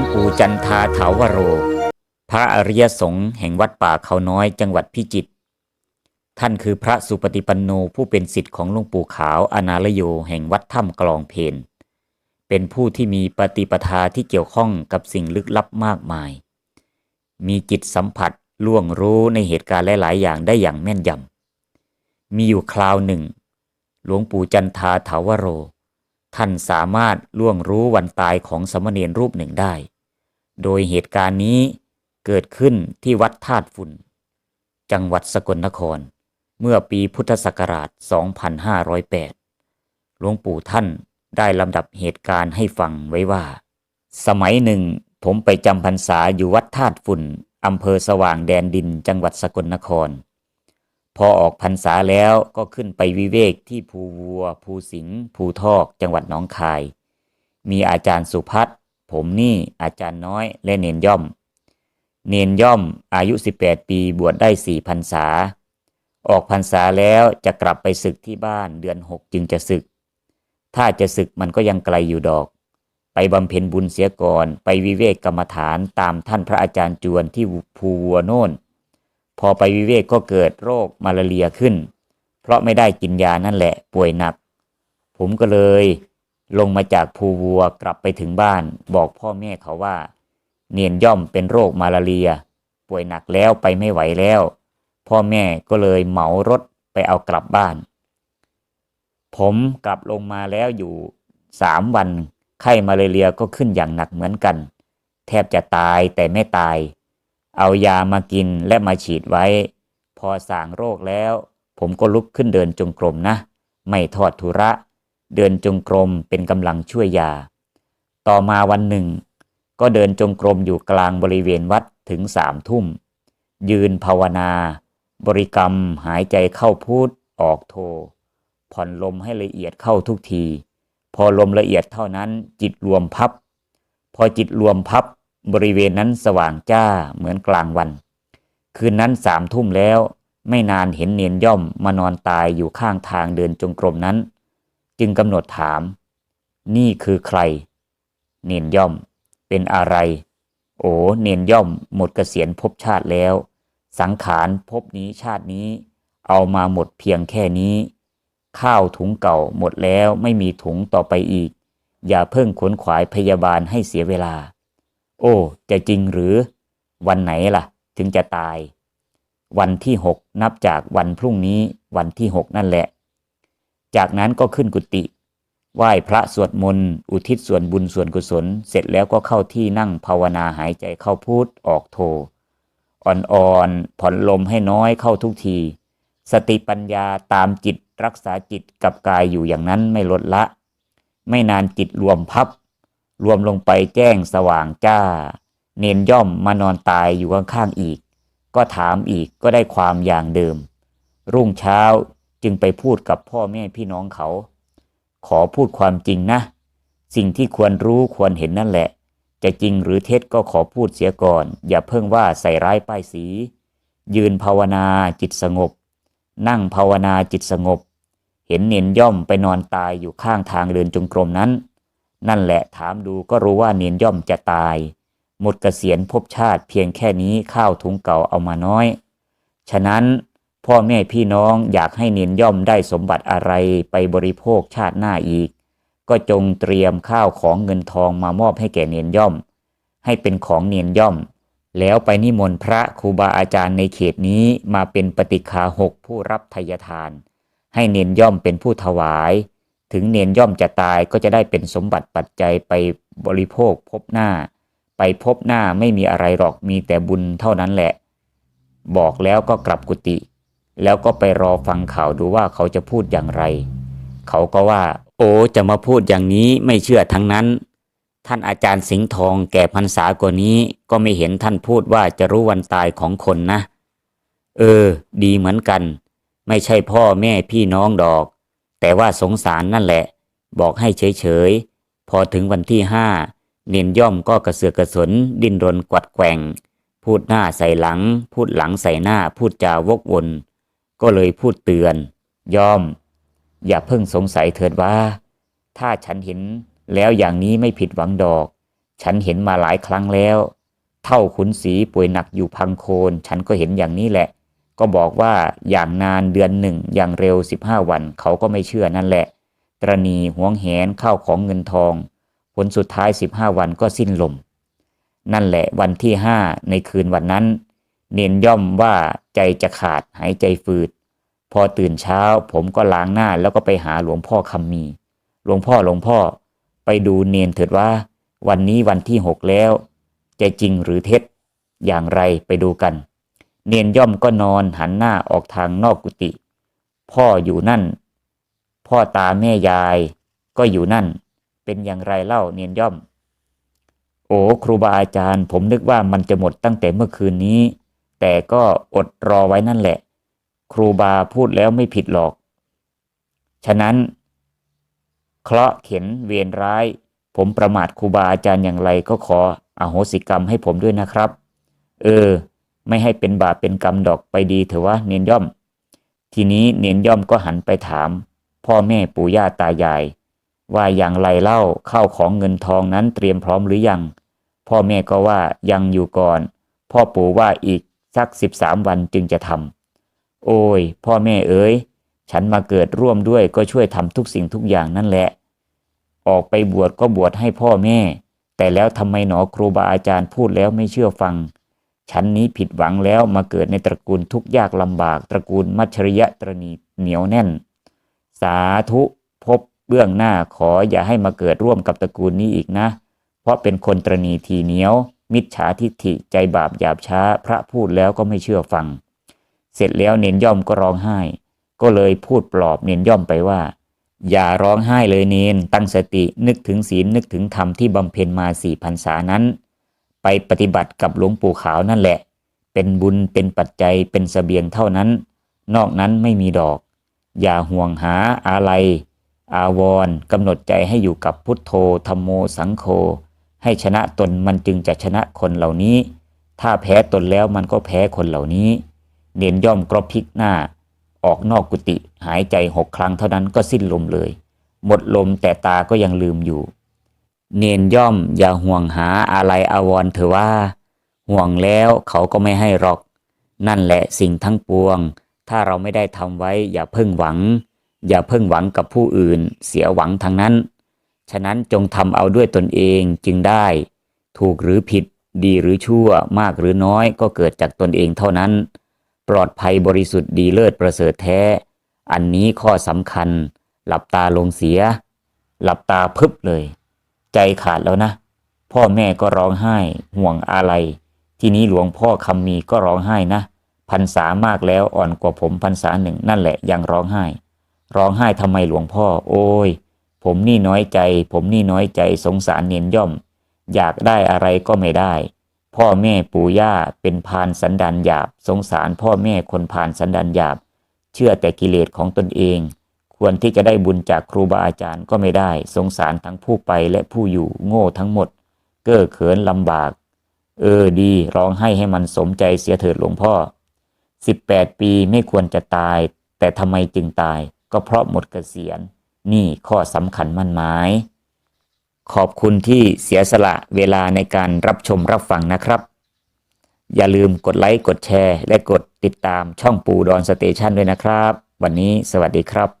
หลวงปู่จันทาถาวโร พระอริยสงฆ์แห่งวัดป่าเขาน้อยจังหวัดพิจิตร ท่านคือพระสุปฏิปันโนผู้เป็นสิทธิ์ของหลวงปู่ขาวอนาลโยแห่งวัดถ้ำกลองเพน เป็นผู้ที่มีปฏิปทาที่เกี่ยวข้องกับสิ่งลึกลับมากมาย มีจิตสัมผัสล่วงรู้ในเหตุการณ์หลาย ๆ อย่างได้อย่างแม่นยำ มีอยู่คราวหนึ่ง หลวงปู่จันทาถาวโร ท่านสามารถล่วงรู้วันตายของสมเณรรูปหนึ่งได้ โดยเหตุการณ์นี้เกิดขึ้นที่วัดธาตุฝุ่น จังหวัดสกลนคร เมื่อปีพุทธศักราช 2508 หลวงปู่ท่านได้ลำดับเหตุการณ์ให้ฟังไว้ว่า สมัยหนึ่งผมไปจำพรรษาอยู่วัดธาตุฝุ่นอำเภอสว่างแดนดินจังหวัดสกลนคร พอออกพรรษาแล้วก็ขึ้นไปวิเวกที่ภูวัว ภูสิงห์ภูทอกจังหวัดหนองคาย มีอาจารย์สุพัฒน์ผมนี่อาจารย์น้อยและเนนย่อม เนนย่อมอายุ 18 ปีบวชได้สี่พรรษา ออกพรรษาแล้วจะกลับไปศึกที่บ้านเดือนหกจึงจะศึก ถ้าจะศึกมันก็ยังไกลอยู่ดอก ไปบำเพ็ญบุญเสียก่อน ไปวิเวกกรรมฐานตามท่านพระอาจารย์จวนที่ภูวัวโน่น พอไปวิเวกก็เกิดโรคมาลาเรียขึ้น เพราะไม่ได้กินยานั่นแหละป่วยหนัก ผมก็เลยลงมาจากภูวัวกลับไปถึงบ้าน บอกพ่อแม่เขาว่า เนียนย่อมเป็นโรคมาลาเรีย ป่วยหนักแล้วไปไม่ไหวแล้ว พ่อแม่ก็เลยเหมารถไปเอากลับบ้าน ผมกลับลงมาแล้วอยู่สามวัน ไข้มาลาเรียก็ขึ้นอย่างหนักเหมือนกัน แทบจะตายแต่ไม่ตาย เอายามากินและมาฉีดไว้ พอสางโรคแล้ว ผมก็ลุกขึ้นเดินจงกรมนะ ไม่ทอดทุระ เดินจงกรมเป็นกำลังช่วยยา ต่อมาวันหนึ่ง ก็เดินจงกรมอยู่กลางบริเวณวัดถึงสามทุ่ม ยืนภาวนา บริกรรมหายใจเข้าพูดออกโท ผ่อนลมให้ละเอียดเข้าทุกที พอลมละเอียดเท่านั้นจิตรวมพับ พอจิตรวมพับ บริเวณนั้นสว่างจ้าเหมือนกลางวัน คืนนั้นสามทุ่มแล้ว ไม่นานเห็นเนียนย่อมมานอนตายอยู่ข้างทางเดินจงกรมนั้น จึงกำหนดถาม นี่คือใคร เนียนย่อม เป็นอะไร โอ้เนียนย่อมหมดเกษียณภพชาติแล้ว สังขารภพนี้ชาตินี้ เอามาหมดเพียงแค่นี้ ข้าวถุงเก่าหมดแล้วไม่มีถุงต่อไปอีก อย่าเพิ่งขนขวายพยาบาลให้เสียเวลา โอ้จะจริงหรือ วันไหนล่ะ ถึงจะตาย วันที่หกนับจากวันพรุ่งนี้วันที่หกนั่นแหละ จากนั้นก็ขึ้นกุฏิไหว้พระสวดมนต์ อุทิศส่วนบุญส่วนกุศล เสร็จแล้วก็เข้าที่นั่งภาวนาหายใจเข้าพูดออกโท อ่อนๆผ่อนลมให้น้อยเข้าทุกที สติปัญญาตามจิตรักษาจิตกับกายอยู่อย่างนั้นไม่ลดละ ไม่นานจิตรวมพับ รวมลงไปแจ้งสว่างจ้า เนนย่อมมานอนตายอยู่ข้างๆอีก ก็ถามอีกก็ได้ความอย่างเดิม รุ่งเช้าจึงไปพูดกับพ่อแม่พี่น้องเขา ขอพูดความจริงนะ สิ่งที่ควรรู้ควรเห็นนั่นแหละ จะจริงหรือเท็จก็ขอพูดเสียก่อน อย่าเพิ่งว่าใส่ร้ายป้ายสี ยืนภาวนาจิตสงบ นั่งภาวนาจิตสงบ เห็นเนียนย่อมไปนอนตายอยู่ข้างทางเดินจงกรมนั้น นั่นแหละถามดูก็รู้ว่าเนียนย่อมจะตาย หมดเกษียณภพชาติเพียงแค่นี้ข้าวถุงเก่าเอามาน้อย ฉะนั้นพ่อแม่พี่น้องอยากให้เนียนย่อมได้สมบัติอะไรไปบริโภคชาติหน้าอีก ก็จงเตรียมข้าวของเงินทองมามอบให้แก่เนียนย่อม ให้เป็นของเนียนย่อม แล้วไปนิมนต์พระครูบาอาจารย์ในเขตนี้มาเป็นปฏิคาหกผู้รับทายทาน ให้เนียนย่อมเป็นผู้ถวาย ถึงเนียนย่อมจะตายก็จะได้เป็นสมบัติปัจจัยไปบริโภคพบหน้า ไปพบหน้าไม่มีอะไรหรอกมีแต่บุญเท่านั้นแหละ บอกแล้วก็กลับกุฏิแล้วก็ไปรอฟังข่าวดูว่าเขาจะพูดอย่างไร เขาก็ว่า โอ้จะมาพูดอย่างนี้ไม่เชื่อทั้งนั้น ท่านอาจารย์สิงห์ทองแก่พรรษากว่านี้ก็ไม่เห็นท่านพูดว่าจะรู้วันตายของคนนะ เออ ดีเหมือนกัน ไม่ใช่พ่อแม่พี่น้องดอก แต่ว่าสงสารนั่นแหละ บอกให้เฉยๆ พอถึงวันที่ห้าเนียนย่อมก็กระเสือกกระสนดิ้นรนกวัดแกว่ง พูดหน้าใส่หลัง พูดหลังใส่หน้าพูดจาวกวน ก็เลยพูดเตือน ย่อม อย่าเพิ่งสงสัยเถิดว่า ถ้าฉันเห็นแล้วอย่างนี้ไม่ผิดหวังดอก ฉันเห็นมาหลายครั้งแล้ว เท่าขุนศรีป่วยหนักอยู่พังโคน ฉันก็เห็นอย่างนี้แหละ ก็บอกว่าอย่างนานเดือนหนึ่งอย่างเร็วสิบห้าวันเขาก็ไม่เชื่อนั่นแหละ ตรณีหวงแหนเข้าของเงินทอง ผลสุดท้ายสิบห้าวันก็สิ้นลม นั่นแหละวันที่ห้าในคืนวันนั้น เนียนย่อมว่าใจจะขาดหายใจฝืด พอตื่นเช้าผมก็ล้างหน้าแล้วก็ไปหาหลวงพ่อคำมี หลวงพ่อหลวงพ่อ ไปดูเนียนเถิดว่า วันนี้วันที่หกแล้วจะจริงหรือเท็จ อย่างไรไปดูกัน เนนย่อมก็นอนหันหน้าออกทางนอกกุฏิพ่ออยู่นั่น พ่อตาแม่ยายก็อยู่นั่น เป็นอย่างไรเล่าเนียนย่อม โอ้ครูบาอาจารย์ ผมนึกว่ามันจะหมดตั้งแต่เมื่อคืนนี้ แต่ก็อดรอไว้นั่นแหละ ครูบาพูดแล้วไม่ผิดหรอก ฉะนั้น เคราะห์เข็นเวรร้าย ผมประมาทครูบาอาจารย์อย่างไรก็ขออโหสิกรรมให้ผมด้วยนะครับ เออ ไม่ให้เป็นบาปเป็นกรรมดอกไปดีเถอะวะเนียนย่อม ทีนี้เนียนย่อมก็หันไปถาม พ่อแม่ปู่ย่าตายาย ว่าอย่างไรเล่าข้าวของเงินทองนั้นเตรียมพร้อมหรือยัง พ่อแม่ก็ว่ายังอยู่ก่อน พ่อปู่ว่าอีกสักสิบสามวันจึงจะทำโอ้ย พ่อแม่เอ๋ยฉันมาเกิดร่วมด้วยก็ช่วยทำทุกสิ่งทุกอย่างนั่นแหละ ออกไปบวชก็บวชให้พ่อแม่ แต่แล้วทำไมหนอครูบาอาจารย์พูดแล้วไม่เชื่อฟัง ฉันนี้ผิดหวังแล้วมาเกิดในตระกูลทุกข์ยากลำบาก ตระกูลมัชชริยะตรณีเหนียวแน่น สาธุพบเบื้องหน้าขออย่าให้มาเกิดร่วมกับตระกูลนี้อีกนะ เพราะเป็นคนตรณีทีเหนียว มิจฉาทิฐิใจบาปหยาบช้า พระพูดแล้วก็ไม่เชื่อฟัง เสร็จแล้วเนนย่อมก็ร้องไห้ ก็เลยพูดปลอบเนนย่อมไปว่า อย่าร้องไห้เลยเนนตั้งสตินึกถึงศีลนึกถึงธรรมที่บำเพ็ญมาสี่พรรษานั้น ไปปฏิบัติกับหลวงปู่ขาวนั่นแหละ เป็นบุญเป็นปัจจัยเป็นสเสบียงเท่านั้น นอกนั้นไม่มีดอก อย่าห่วงหาอะไรอาวรกำหนดใจให้อยู่กับพุทโธธรรมโมสังโฆให้ชนะตนมันจึงจะชนะคนเหล่านี้ ถ้าแพ้ตนแล้วมันก็แพ้คนเหล่านี้ เนียนย่อมกรบพลิกหน้า ออกนอกกุฏิหายใจหกครั้งเท่านั้นก็สิ้นลมเลย หมดลมแต่ตาก็ยังลืมอยู่ เนนย่อมอย่าห่วงหาอะไรอาวรเถอะว่า ห่วงแล้วเขาก็ไม่ให้หรอก นั่นแหละสิ่งทั้งปวง ถ้าเราไม่ได้ทำไว้อย่าเพิ่งหวัง อย่าเพิ่งหวังกับผู้อื่น เสียหวังทางนั้น ฉะนั้นจงทำเอาด้วยตนเองจึงได้ ถูกหรือผิด ดีหรือชั่วมากหรือน้อยก็เกิดจากตนเองเท่านั้น ปลอดภัยบริสุทธิ์ดีเลิศประเสริฐแท้ อันนี้ข้อสำคัญ หลับตาลงเสีย หลับตาพึบเลย ใจขาดแล้วนะ พ่อแม่ก็ร้องไห้ห่วงอะไร ทีนี้หลวงพ่อคำมีก็ร้องไห้นะพรรษามากแล้วอ่อนกว่าผมพรรษาหนึ่งนั่นแหละยังร้องไห้ ร้องไห้ทำไมหลวงพ่อ โอ้ย ผมนี่น้อยใจ ผมนี่น้อยใจสงสารเนียนย่อม อยากได้อะไรก็ไม่ได้ พ่อแม่ปู่ย่าเป็นพานสันดานหยาบ สงสารพ่อแม่คนพานสันดานหยาบ เชื่อแต่กิเลสของตนเอง ควรที่จะได้บุญจากครูบาอาจารย์ก็ไม่ได้ สงสารทั้งผู้ไปและผู้อยู่โง่ทั้งหมด เก้อเขินลำบาก เออดีร้องให้ให้มันสมใจเสียเถิดหลวงพ่อ 18 ปีไม่ควรจะตาย แต่ทำไมจึงตาย ก็เพราะหมดเกษียณ นี่ข้อสำคัญมั่นหมาย ขอบคุณที่เสียสละเวลาในการรับชมรับฟังนะครับ อย่าลืมกดไลค์กดแชร์ และกดติดตามช่องปูดอนสเตชันด้วยนะครับ วันนี้สวัสดีครับ